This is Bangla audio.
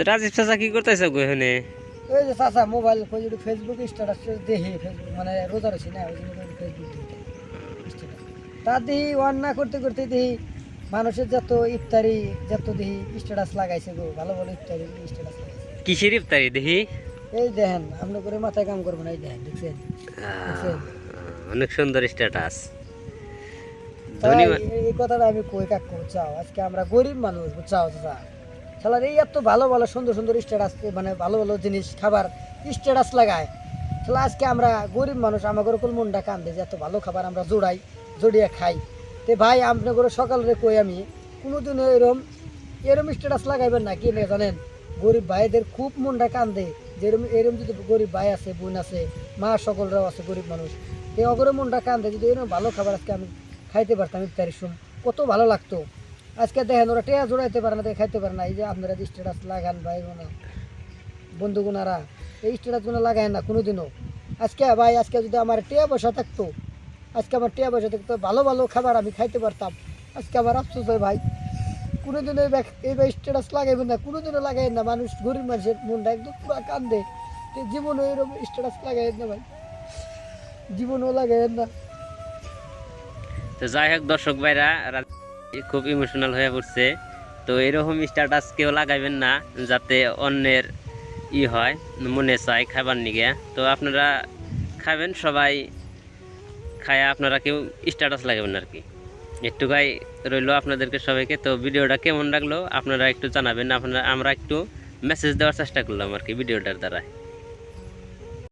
তো রাজীব চাচা কি করতেছে গো এখানে? ওই যে চাচা মোবাইল খুঁজে ফেসবুক স্ট্যাটাস দেখি ফেসবুক মানে রোজা রয়েছি না ওই জন্য ফেসবুক তা দেখি ওয়ান না করতে করতে দেখি মানুষের যত ইফতারি যত দেখি স্ট্যাটাস লাগাইছে গো ভালো ভালো ইফতারি স্ট্যাটাস লাগাইছে। কিসের ইফতারি দেখি? এই দেখেন আপনি করে মাথায় কাম করব না এই দেখেন দেখছেন? অনেক সুন্দর স্ট্যাটাস এই- কথাটা আমি কই কাকু চাও? আজকে আমরা গরিব মানুষ বুঝছাও চাচা? শালার এই এত ভালো ভালো সুন্দর সুন্দর স্ট্যাটাস মানে ভালো ভালো জিনিস, খাবার স্ট্যাটাস লাগায়। তাহলে আজকে আমরা গরিব মানুষ আমাদের কোন মনটা কান্দে যে এত ভালো খাবার আমরা জোড়াই, জড়িয়ে খাই। তে ভাই আপনার করে সকালে কই আমি? কোনোদিনও এরম এরম স্ট্যাটাস লাগাইবেন না কি না জানেন? গরিব ভাইদের খুব মনটা কান্দে যে এরম যদি গরিব ভাই আছে, বোন আছে, মা সকলরাও আছে গরিব মানুষ এই অগরে মনটা কান্দে যদি এরকম ভালো খাবার আজকে আমি খাইতে পারতাম ইফতারির সময় কত ভালো লাগতো। আজকে দেখেন, ওরা টেয়া জোড়াইতে পারে না খাইতে পারে না। এই যে আপনারা যে স্ট্যাটাস লাগান ভাই বোনা, বন্ধুগুনারা, এই স্ট্যাটাসগুলো লাগায় না কোনোদিনও। আজকে ভাই, আজকে যদি আমার টেয়া পয়সা থাকতো, আজকে আমার টেয়া পয়সা থাকতো, ভালো ভালো খাবার আমি খাইতে পারতাম। আজকে আমার আফসোস হয় ভাই। কোনোদিনও এই এই স্ট্যাটাস লাগাইবেন না, কোনোদিনও লাগাই না। মানুষ, গরিব মানুষের মনটা একদম পুরো কান্দে। জীবনও এরকম স্ট্যাটাস লাগাই না ভাই। জীবনও লাগাই না। তো যাই হোক, দর্শক ভাইরা খুব ইমোশনাল হয়ে পড়ছে। তো এরকম স্ট্যাটাস কেউ লাগাইবেন না, যাতে অন্যের ই হয়, মনে চায় খাবার নিগে। তো আপনারা খাবেন, সবাই খায়া আপনারা কেউ স্ট্যাটাস লাগাবেন আর কি। একটুখাই রইল আপনাদেরকে সবাইকে। তো ভিডিওটা কেমন লাগল, আপনারা একটু জানাবেন। আপনারা, আমরা একটু মেসেজ দেওয়ার চেষ্টা করলাম আর কি, ভিডিওটার দ্বারা